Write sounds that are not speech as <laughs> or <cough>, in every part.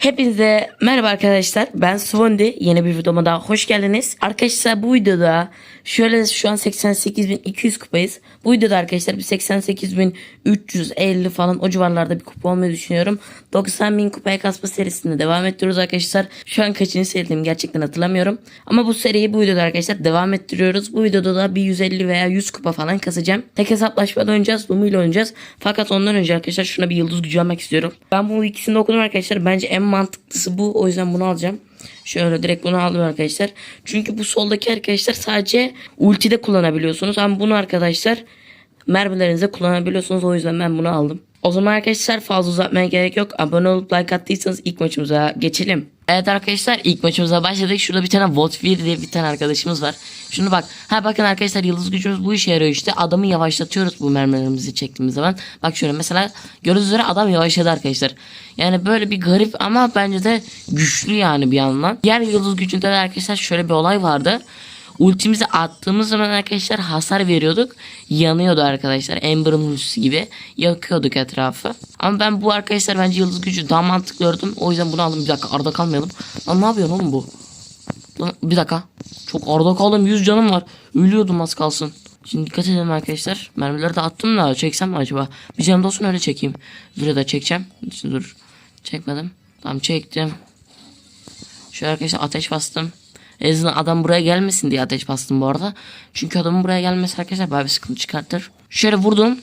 Hepinize merhaba arkadaşlar. Ben Svondi. Yeni bir videoma daha hoş geldiniz. Arkadaşlar bu videoda şöyle şu an 88.200 kupayız. Bu videoda arkadaşlar bir 88.350 falan o civarlarda bir kupa olmayı düşünüyorum. 90.000 kupaya kasma serisinde devam ettiriyoruz arkadaşlar. Şu an kaçıncı serideyim gerçekten hatırlamıyorum. Ama bu seriyi bu videoda arkadaşlar devam ettiriyoruz. Bu videoda da bir 150 veya 100 kupa falan kasacağım. Tek hesaplaşmada oynayacağız. Lumu ile oynayacağız. Fakat ondan önce arkadaşlar şuna bir yıldız gücü almak istiyorum. Ben bu ikisini okudum arkadaşlar. Bence en mantıklısı bu. O yüzden bunu alacağım. Şöyle direkt bunu aldım arkadaşlar. Çünkü bu soldaki arkadaşlar sadece ultide kullanabiliyorsunuz. Ama bunu arkadaşlar mermilerinize kullanabiliyorsunuz. O yüzden ben bunu aldım. O zaman arkadaşlar fazla uzatmaya gerek yok. Abone olup like attıysanız ilk maçımıza geçelim. Evet arkadaşlar ilk maçımıza başladık. Şurada bir tane Votvir diye bir tane arkadaşımız var. Şunu bak. Ha bakın arkadaşlar yıldız gücümüz bu işe yarıyor işte. Adamı yavaşlatıyoruz bu mermilerimizi çektiğimiz zaman. Bak şöyle mesela gördüğünüz üzere adam yavaşladı arkadaşlar. Yani böyle bir garip ama bence de güçlü yani bir yandan. Diğer yıldız gücünde de arkadaşlar şöyle bir olay vardı. Ultimizi attığımız zaman arkadaşlar hasar veriyorduk. Yanıyordu arkadaşlar. Ember'ın ultisi gibi. Yakıyorduk etrafı. Ama ben bu arkadaşlar bence yıldız gücü daha mantıklı gördüm. O yüzden bunu aldım. Bir dakika arada kalmayalım. Lan ne yapıyorsun oğlum bu? Lan bir dakika. Çok arada kaldım. 100 canım var. Ölüyordum az kalsın. Şimdi dikkat edelim arkadaşlar. Mermileri de attım da çeksem mi acaba? Bir canım olsun öyle çekeyim. Dur da çekeceğim. Şimdi dur. Çekmedim. Tamam çektim. Şöyle arkadaşlar ateş bastım. En azından adam buraya gelmesin diye ateş bastım bu arada. Çünkü adamın buraya gelmesi arkadaşlar bayağı bir sıkıntı çıkartır. Şöyle vurdum.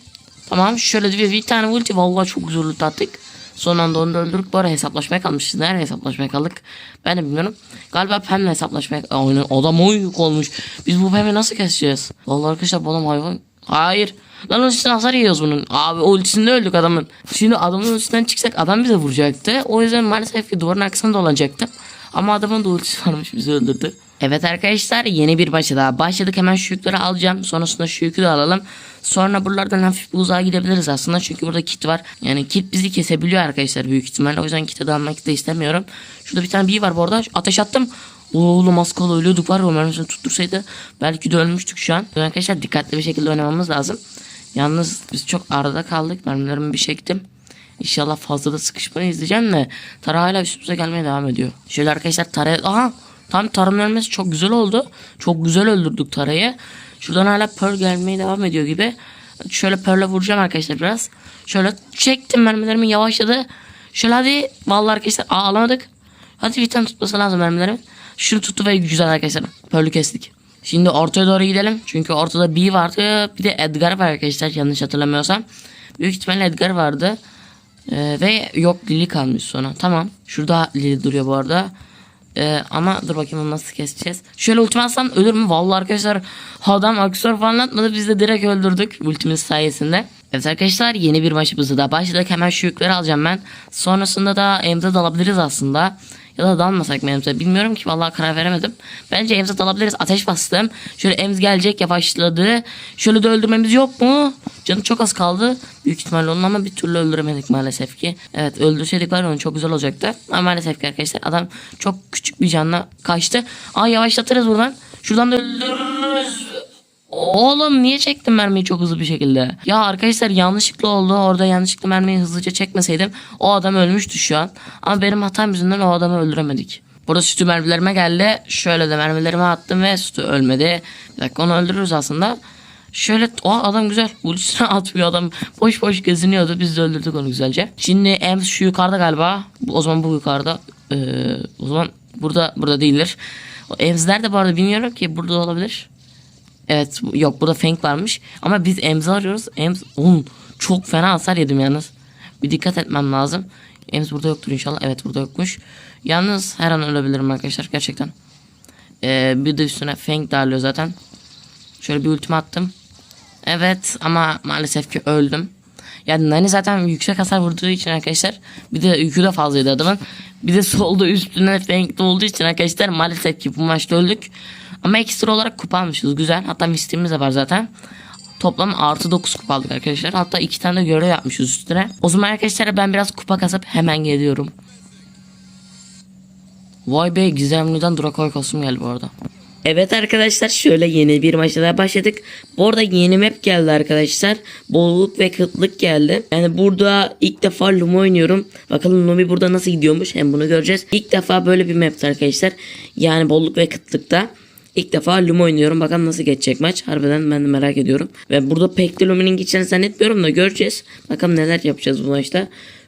Tamam şöyle bir, bir tane ulti. Vallahi çok güzel attık. Son anda onu da öldürdük. Bu ara hesaplaşmaya kalmışız. Nerede hesaplaşmaya kaldık? Ben de bilmiyorum. Galiba Pem'le hesaplaşmaya... Aynen adam o yük olmuş. Biz bu Pem'i nasıl keseceğiz? Vallahi arkadaşlar bu adam hayvan... Hayır. Lan onun üstüne hasar yiyoruz bunun. Abi ultisinde öldük adamın. Şimdi adamın üstünden çıksak adam bize vuracaktı. O yüzden maalesef ki duvarın arkasında dolanacaktım. Ama adamın da ultisi varmış bizi öldürdü. Evet arkadaşlar yeni bir maça daha başladık. Hemen şu yükleri alacağım. Sonrasında şu yükü de alalım. Sonra buralardan hafif bir uzağa gidebiliriz aslında. Çünkü burada kit var. Yani kit bizi kesebiliyor arkadaşlar büyük ihtimalle. O yüzden kiti de almak da istemiyorum. Şurada bir tane bir var bu arada. Ateş attım. Oğlum az kala ölüyorduk var ya mermisini tuttursaydı belki de ölmüştük şu an. Arkadaşlar dikkatli bir şekilde oynamamız lazım. Yalnız biz çok arada kaldık. Mermilerimi bir çektim. İnşallah fazla da sıkışmayı izleyeceğim de Tara hala üstümüze gelmeye devam ediyor. Şöyle arkadaşlar Tara... Aha! Tam Tara'nın ölmesi çok güzel oldu. Çok güzel öldürdük Tara'yı. Şuradan hala Pearl gelmeye devam ediyor gibi. Şöyle Pearl'e vuracağım arkadaşlar biraz. Şöyle çektim mermilerimi yavaşladı. Şöyle hadi. Vallahi arkadaşlar aa, alamadık. Hadi bir tane tutması lazım mermilerin. Şunu tuttu ve güzel arkadaşlar. Pearl'ü kestik. Şimdi ortaya doğru gidelim. Çünkü ortada B vardı. Bir de Edgar var arkadaşlar yanlış hatırlamıyorsam. Büyük ihtimalle Edgar vardı. Ee, ve yok Lily kalmış sonra. Tamam. Şurada Lily duruyor bu arada. Ee, ama dur bakayım onu nasıl keseceğiz. Şöyle ultim atsam ölür mü? Vallahi arkadaşlar adam aksör falan atmadı. Biz de direkt öldürdük ultimiz sayesinde. Evet arkadaşlar yeni bir maçımızı da başladık. Hemen şu yükleri alacağım ben. Sonrasında da emze dalabiliriz aslında. Ya da dalmasak mı emze? Bilmiyorum ki vallahi karar veremedim. Bence emze dalabiliriz. Ateş bastım. Şöyle emz gelecek yavaşladı. Şöyle de öldürmemiz yok mu? Canı çok az kaldı. Büyük ihtimalle onun ama bir türlü öldüremedik maalesef ki. Evet öldürseydik var ya onu çok güzel olacaktı. Ama maalesef ki arkadaşlar adam çok küçük bir canla kaçtı. Aa yavaşlatırız buradan. Şuradan da öldürürüz. Oğlum niye çektim mermiyi çok hızlı bir şekilde? Ya arkadaşlar yanlışlıkla oldu. Orada yanlışlıkla mermiyi hızlıca çekmeseydim o adam ölmüştü şu an. Ama benim hatam yüzünden o adamı öldüremedik. Burada sütü mermilerime geldi. Şöyle de mermilerimi attım ve sütü ölmedi. Bir dakika onu öldürürüz aslında. Şöyle o adam güzel. Ultisine <laughs> atmıyor adam. Boş boş geziniyordu. Biz de öldürdük onu güzelce. Şimdi Ems şu yukarıda galiba. O zaman bu yukarıda. Ee, o zaman burada burada değildir. O Ems nerede bu arada bilmiyorum ki. Burada olabilir. Evet yok burada Feng varmış. Ama biz Ems'i arıyoruz. Ems oğlum çok fena hasar yedim yalnız. Bir dikkat etmem lazım. Ems burada yoktur inşallah. Evet burada yokmuş. Yalnız her an ölebilirim arkadaşlar gerçekten. Ee, bir de üstüne Feng darlıyor zaten. Şöyle bir ultime attım. Evet ama maalesef ki öldüm. Yani Nani zaten yüksek hasar vurduğu için arkadaşlar. Bir de yükü de fazlaydı adamın. Bir de <laughs> solda üstüne Feng'de olduğu için arkadaşlar maalesef ki bu maçta öldük. Ama ekstra olarak kupa almışız. Güzel. Hatta misliğimiz de var zaten. Toplam artı 9 kupa aldık arkadaşlar. Hatta iki tane de görev yapmışız üstüne. O zaman arkadaşlar ben biraz kupa kasıp hemen geliyorum. Vay be gizemliden Dracoy kostüm geldi bu arada. Evet arkadaşlar şöyle yeni bir maça daha başladık. Bu arada yeni map geldi arkadaşlar. Bolluk ve kıtlık geldi. Yani burada ilk defa Lumi oynuyorum. Bakalım Lumi burada nasıl gidiyormuş hem bunu göreceğiz. İlk defa böyle bir mapti arkadaşlar. Yani bolluk ve kıtlıkta. İlk defa Lumi oynuyorum. Bakalım nasıl geçecek maç. Harbiden ben de merak ediyorum. Ve burada pek de Lumi'nin geçeceğini zannetmiyorum da göreceğiz. Bakalım neler yapacağız bu maçta.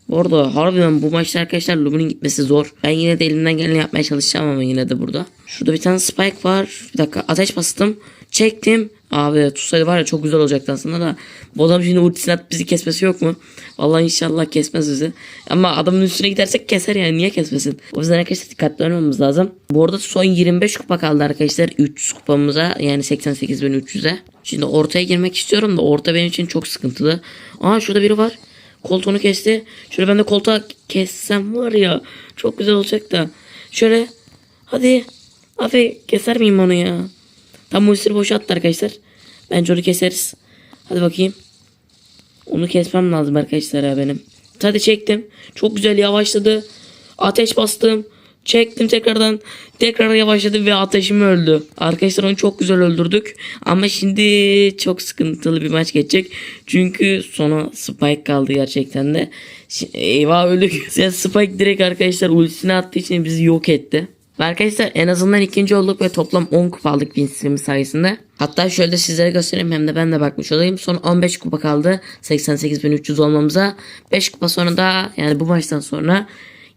Bu arada harbiden bu maçta arkadaşlar Lumi'nin gitmesi zor. Ben yine de elimden geleni yapmaya çalışacağım ama yine de burada. Şurada bir tane spike var. Bir dakika ateş bastım. Çektim. Abi tutsaydı var ya çok güzel olacaktı aslında da. Bu adam şimdi ultisini atıp bizi kesmesi yok mu? Vallahi inşallah kesmez bizi. Ama adamın üstüne gidersek keser yani niye kesmesin? O yüzden arkadaşlar dikkatli olmamız lazım. Bu arada son 25 kupa kaldı arkadaşlar. 300 kupamıza yani 88.300'e. Şimdi ortaya girmek istiyorum da orta benim için çok sıkıntılı. Aa şurada biri var. Koltuğunu kesti. Şöyle ben de koltuğa kessem var ya. Çok güzel olacak da. Şöyle. Hadi. Abi keser miyim onu ya? Tam üstünü boşa attı arkadaşlar. Bence onu keseriz. Hadi bakayım. Onu kesmem lazım arkadaşlar ya benim. Hadi çektim. Çok güzel yavaşladı. Ateş bastım. Çektim tekrardan. Tekrar yavaşladı ve ateşim öldü. Arkadaşlar onu çok güzel öldürdük. Ama şimdi çok sıkıntılı bir maç geçecek. Çünkü sona Spike kaldı gerçekten de. Şi- Eyvah öldük. Spike direkt arkadaşlar ultisini attığı için bizi yok etti. Ve arkadaşlar en azından ikinci olduk ve toplam 10 kupa aldık win stream'i sayesinde. Hatta şöyle sizlere göstereyim hem de ben de bakmış olayım. Son 15 kupa kaldı 88.300 olmamıza. 5 kupa sonra da yani bu maçtan sonra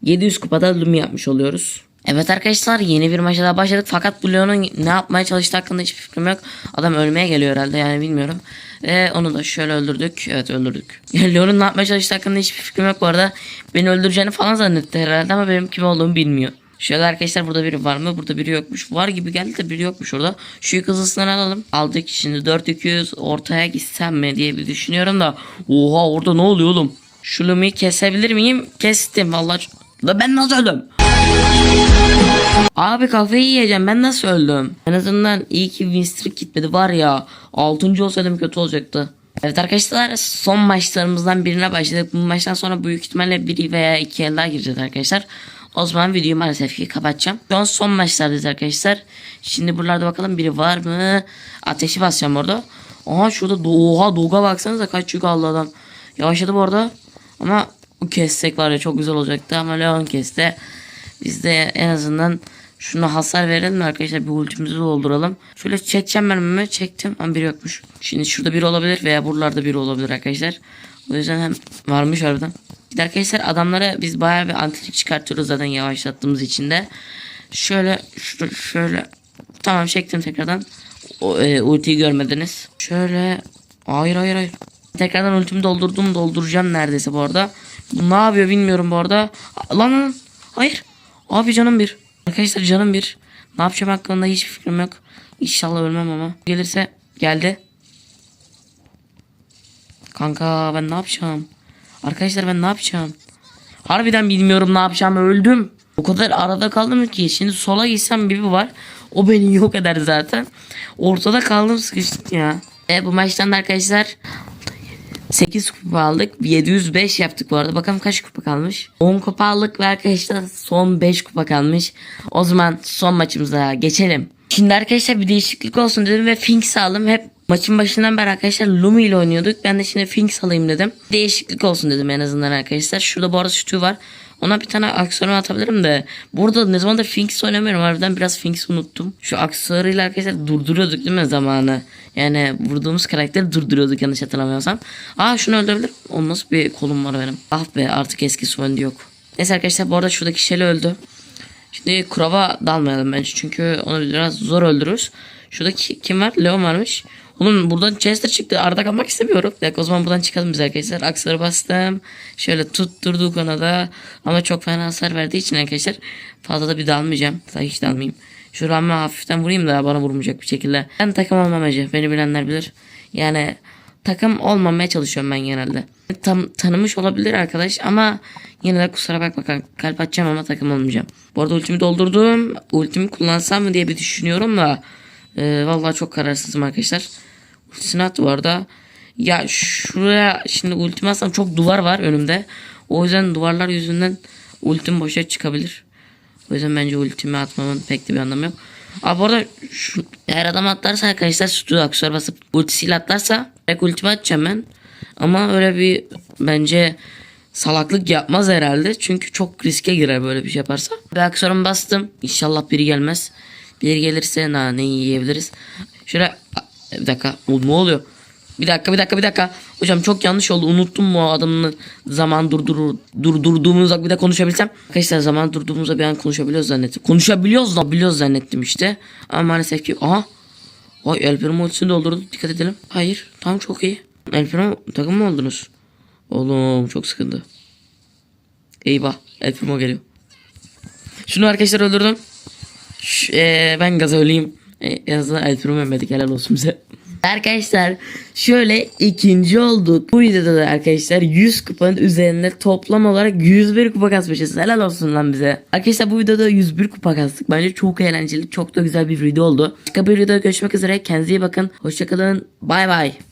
700 kupada Lumi yapmış oluyoruz. Evet arkadaşlar yeni bir maça daha başladık fakat bu Leon'un ne yapmaya çalıştığı hakkında hiçbir fikrim yok. Adam ölmeye geliyor herhalde yani bilmiyorum. Ve onu da şöyle öldürdük. Evet öldürdük. <laughs> Leon'un ne yapmaya çalıştığı hakkında hiçbir fikrim yok bu arada. Beni öldüreceğini falan zannetti herhalde ama benim kim olduğumu bilmiyor. Şöyle arkadaşlar burada biri var mı? Burada biri yokmuş. Var gibi geldi de biri yokmuş orada. Şu yük alalım. Aldık şimdi 4200 ortaya gitsem mi diye bir düşünüyorum da. Oha orada ne oluyor oğlum? Şu Lumi'yi kesebilir miyim? Kestim vallahi. Da ben nasıl öldüm? Abi kafayı yiyeceğim ben nasıl öldüm? En azından iyi ki win streak gitmedi var ya. 6. olsaydım kötü olacaktı. Evet arkadaşlar son maçlarımızdan birine başladık. Bu maçtan sonra büyük ihtimalle biri veya iki el daha gireceğiz arkadaşlar. O zaman videoyu maalesef ki kapatacağım. Şu an son maçlardayız arkadaşlar. Şimdi buralarda bakalım biri var mı? Ateşi basacağım orada. Aha şurada oha Doga baksanıza kaç yük aldı adam. Yavaşladı bu arada. Ama kessek var ya çok güzel olacaktı ama Leon kesti. Biz de en azından şuna hasar verelim arkadaşlar bir ultimizi dolduralım. Şöyle çekeceğim ben önüme çektim ama biri yokmuş. Şimdi şurada biri olabilir veya buralarda biri olabilir arkadaşlar. O yüzden hem varmış harbiden. Bir de arkadaşlar adamlara biz bayağı bir antilik çıkartıyoruz zaten yavaşlattığımız için de. Şöyle şöyle tamam çektim tekrardan. O, e, ultiyi görmediniz. Şöyle hayır hayır hayır. Tekrardan ultimi doldurdum dolduracağım neredeyse bu arada. Bu ne yapıyor bilmiyorum bu arada. Lan lan hayır. Abi canım bir. Arkadaşlar canım bir. Ne yapacağım hakkında hiçbir fikrim yok. İnşallah ölmem ama. Gelirse geldi. Kanka ben ne yapacağım? Arkadaşlar ben ne yapacağım? Harbiden bilmiyorum ne yapacağım öldüm. O kadar arada kaldım ki şimdi sola gitsem biri var. O beni <laughs> yok eder zaten. Ortada kaldım sıkıştım ya. E, bu maçtan da arkadaşlar 8 kupa aldık. 705 yaptık bu arada. Bakalım kaç kupa kalmış. 10 kupa aldık ve arkadaşlar son 5 kupa kalmış. O zaman son maçımıza geçelim. Şimdi arkadaşlar bir değişiklik olsun dedim ve Finks aldım. Hep maçın başından beri arkadaşlar Lumi ile oynuyorduk. Ben de şimdi Finks alayım dedim. Değişiklik olsun dedim en azından arkadaşlar. Şurada bu arada sütü var. Ona bir tane aksesuar atabilirim de. Burada ne zamandır Finks oynamıyorum. Harbiden biraz Finks unuttum. Şu aksesuarıyla arkadaşlar durduruyorduk değil mi zamanı? Yani vurduğumuz karakteri durduruyorduk yanlış hatırlamıyorsam. Aa şunu öldürebilirim. O nasıl bir kolum var benim. Ah be artık eski Swansea yok. Neyse arkadaşlar bu arada şuradaki Shelly öldü. Şimdi Kurova dalmayalım bence çünkü onu biraz zor öldürürüz. Şurada ki- kim var? Leon varmış. Oğlum buradan Chester çıktı. Arada kalmak istemiyorum. Bir o zaman buradan çıkalım biz arkadaşlar. Aksları bastım. Şöyle tutturduk ona da. Ama çok fena hasar verdiği için arkadaşlar fazla da bir dalmayacağım. Daha hiç dalmayayım. Şu Ram'ı hafiften vurayım da bana vurmayacak bir şekilde. Ben takım olmam hacı. Beni bilenler bilir. Yani takım olmamaya çalışıyorum ben genelde. Tam tanımış olabilir arkadaş ama yine de kusura bakma kalp atacağım ama takım olmayacağım. Bu arada ultimi doldurdum. Ultimi kullansam mı diye bir düşünüyorum da e, vallahi çok kararsızım arkadaşlar. Ultisini attı bu arada. Ya şuraya şimdi ultimi atsam çok duvar var önümde. O yüzden duvarlar yüzünden ultim boşa çıkabilir. O yüzden bence ultimi atmamın pek de bir anlamı yok. Abi bu arada şu, eğer adam atlarsa arkadaşlar stüdyo aksesuar basıp ultisiyle atlarsa direkt ultimi atacağım ben. Ama öyle bir bence salaklık yapmaz herhalde. Çünkü çok riske girer böyle bir şey yaparsa. Bir aksesuarımı bastım. İnşallah biri gelmez. Biri gelirse na ne yiyebiliriz. Şöyle bir dakika. Ne oluyor? Bir dakika bir dakika bir dakika. Hocam çok yanlış oldu. Unuttum bu adamın zaman durdur durdurduğumuzda bir de konuşabilsem. Arkadaşlar zaman durduğumuzda bir an konuşabiliyoruz zannettim. Konuşabiliyoruz da biliyoruz zannettim işte. Ama maalesef ki aha. Vay El Primo ultisini doldurdu. Dikkat edelim. Hayır. Tam çok iyi. El Primo takım mı oldunuz? Oğlum çok sıkıntı. Eyvah. El Primo geliyor. Şunu arkadaşlar öldürdüm. Eee, ben gaz öleyim. E, en azından El Primo yemedik. Helal olsun bize. Arkadaşlar şöyle ikinci olduk. Bu videoda da arkadaşlar 100 kupanın üzerinde toplam olarak 101 kupa kasmışız. Helal olsun lan bize. Arkadaşlar bu videoda 101 kupa kastık. Bence çok eğlenceli, çok da güzel bir video oldu. Başka bir videoda görüşmek üzere. Kendinize iyi bakın. Hoşçakalın. Bay bay.